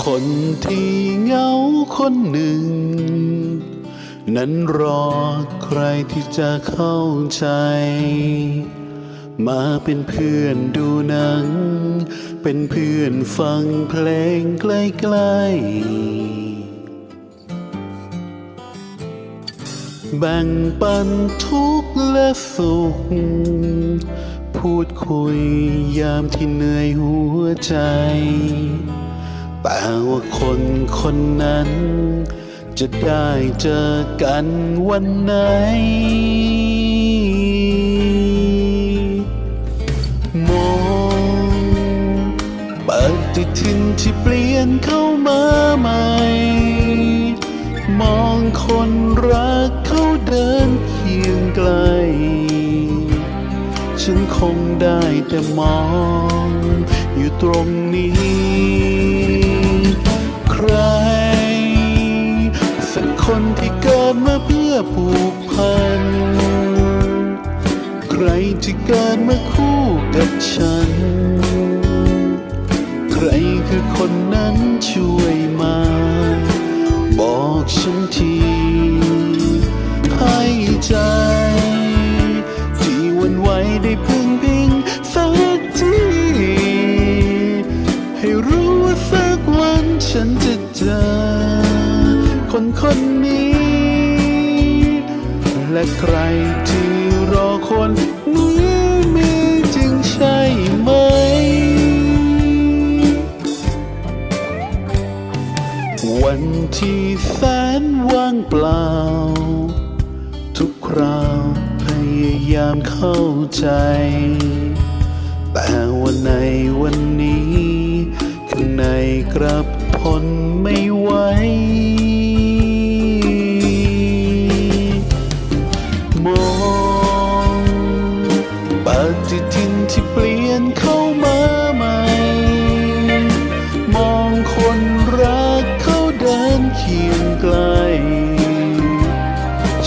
คนที่เหงาคนหนึ่ง นั้นรอใครที่จะเข้าใจ มาเป็นเพื่อนดูหนัง เป็นเพื่อนฟังเพลงใกล้ๆ แบ่งปันทุกข์และสุข พูดคุยยามที่เหนื่อยหัวใจ แต่ว่าคนคนนั้น จะได้เจอกันวันไหน มองปฏิทินที่เปลี่ยนเข้ามาใหม่ มองคนรักเขาเดินเคียงไกล ฉันคงได้แต่มองอยู่ตรงนี้ ที่เกิดมาคู่กับฉัน ใครคือคนนั้นช่วยมา บอกฉันทีให้ใจที่วันไหวได้พึ่งพิงสักทีให้รู้ว่าสักวันฉันจะเจอ คนคนนี้ และใครที่ ที่แสนว่างเปล่า ทุกคราวพยายามเข้าใจ แต่วันในวันนี้ข้างในกลับทนไม่ไหวมองปฏิทินที่เปลี่ยนเข้า กล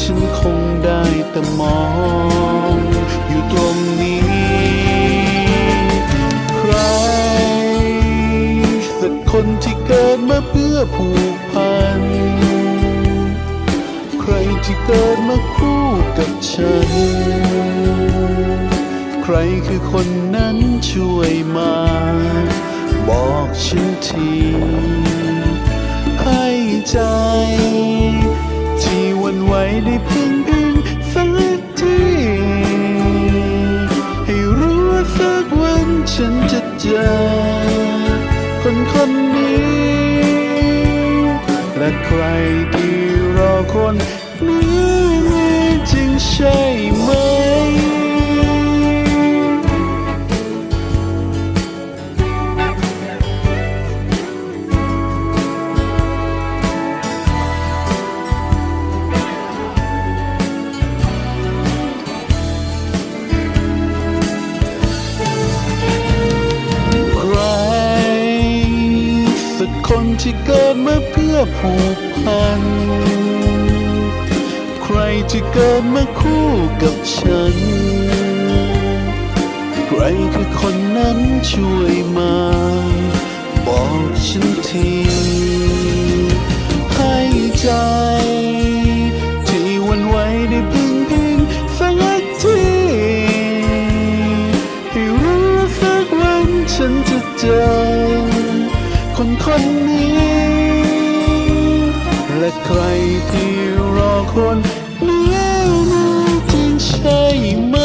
ฉันคงได้แต่มองอยู่ตรงนี้ ใคร สักคนที่เกิดมาเพื่อผูกพัน ใครที่เกิดมาคู่กับฉัน ใครคือคนนั้นช่วยมา บอกฉันที ให้ใจ ฉันจะเจอ คนคนนี้ และใครที่ คนที่เกิดมาเพื่อผูกพัน ใครที่เกิดมาคู่กับฉัน ใครคือคนนั้นช่วยมา บอกฉันทีให้ใจที่วันไหวได้พึ่งพิงสักทีให้รู้สักวันฉันจะเจอ คนนนี้ และใครที่รอคนนี้นะจริงใช่ไหม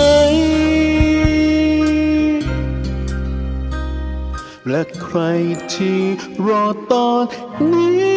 และใครที่รอตอนนี้